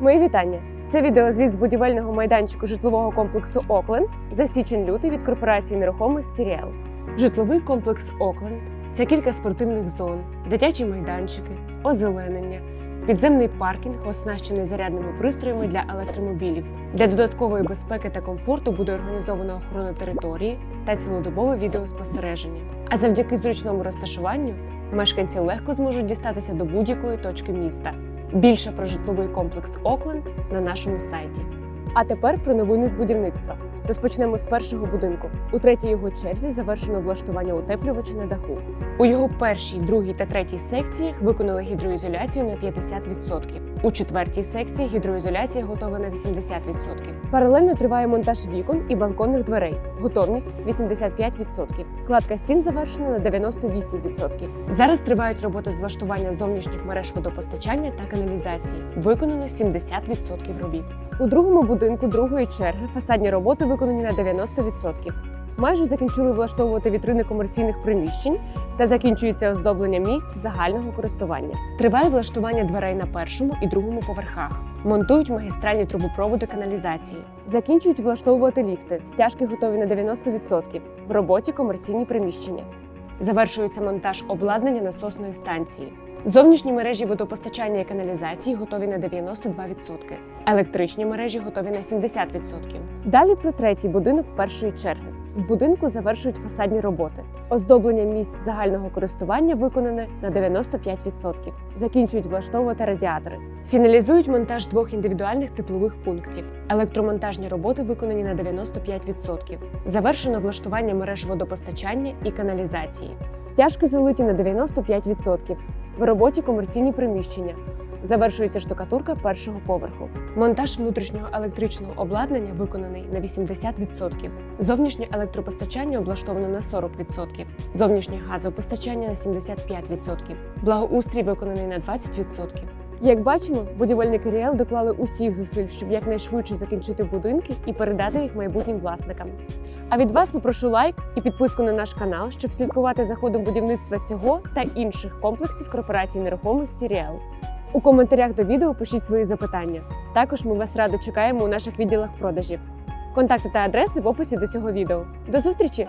Мої вітання! Це відеозвіт з будівельного майданчику житлового комплексу Окленд за січень-лютий від корпорації нерухомості Ріел. Житловий комплекс Окленд це кілька спортивних зон, дитячі майданчики, озеленення, підземний паркінг, оснащений зарядними пристроями для електромобілів. Для додаткової безпеки та комфорту буде організована охорона території та цілодобове відеоспостереження. А завдяки зручному розташуванню мешканці легко зможуть дістатися до будь-якої точки міста. Більше про житловий комплекс Окленд на нашому сайті. А тепер про новини з будівництва. Розпочнемо з першого будинку. У третій його черзі завершено влаштування утеплювача на даху. У його першій, другій та третій секціях виконали гідроізоляцію на 50%. У четвертій секції гідроізоляція готова на 80%. Паралельно триває монтаж вікон і балконних дверей. Готовність 85%. Кладка стін завершена на 98%. Зараз тривають роботи з влаштування зовнішніх мереж водопостачання та каналізації. Виконано 70% робіт. У другому будинку другої черги фасадні роботи виконані на 90%. Майже закінчили влаштовувати вітрини комерційних приміщень та закінчується оздоблення місць загального користування. Триває влаштування дверей на першому і другому поверхах. Монтують магістральні трубопроводи каналізації. Закінчують влаштовувати ліфти. Стяжки готові на 90%. В роботі комерційні приміщення. Завершується монтаж обладнання насосної станції. Зовнішні мережі водопостачання і каналізації готові на 92%. Електричні мережі готові на 70%. Далі про третій будинок першої черги. В будинку завершують фасадні роботи. Оздоблення місць загального користування виконане на 95%. Закінчують влаштовувати радіатори. Фіналізують монтаж двох індивідуальних теплових пунктів. Електромонтажні роботи виконані на 95%. Завершено влаштування мереж водопостачання і каналізації. Стяжки залиті на 95%. В роботі комерційні приміщення. Завершується штукатурка першого поверху. Монтаж внутрішнього електричного обладнання виконаний на 80%. Зовнішнє електропостачання облаштовано на 40%. Зовнішнє газопостачання на 75%. Благоустрій виконаний на 20%. Як бачимо, будівельники Ріел доклали усіх зусиль, щоб якнайшвидше закінчити будинки і передати їх майбутнім власникам. А від вас попрошу лайк і підписку на наш канал, щоб слідкувати за ходом будівництва цього та інших комплексів корпорації нерухомості Ріел. У коментарях до відео пишіть свої запитання. Також ми вас радо чекаємо у наших відділах продажів. Контакти та адреси в описі до цього відео. До зустрічі!